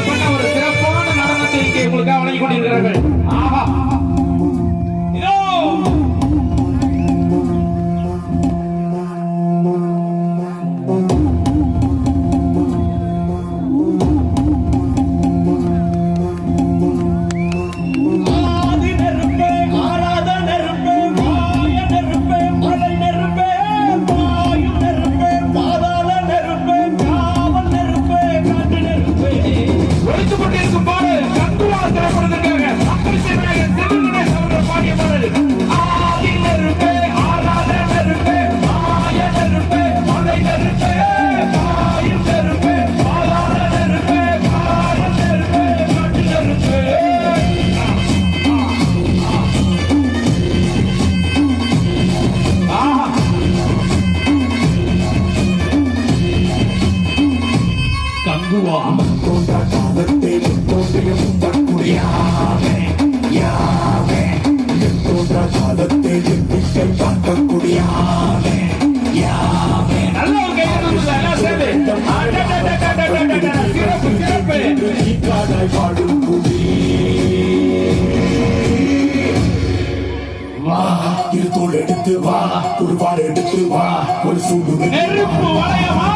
கொண்ட ஒரு சிறப்பான நடனத்தை இங்கே உங்களுக்கு வழங்கிக் கொண்டிருக்கிறார்கள். ஆஹா. get some money. தோன்ற காலத்தை தோன்றிய உங்கள் யாவே யாவே தோன்ற காலத்தை திட்டை பார்க்கக்கூடிய யாவே யாவே நல்ல ஒரு கையில் எல்லாம் சேர்ந்து சிறப்பு சிறப்பு பாடும் புதிய வா எடுத்து வா ஒரு சூடு நெருப்பு வளையமா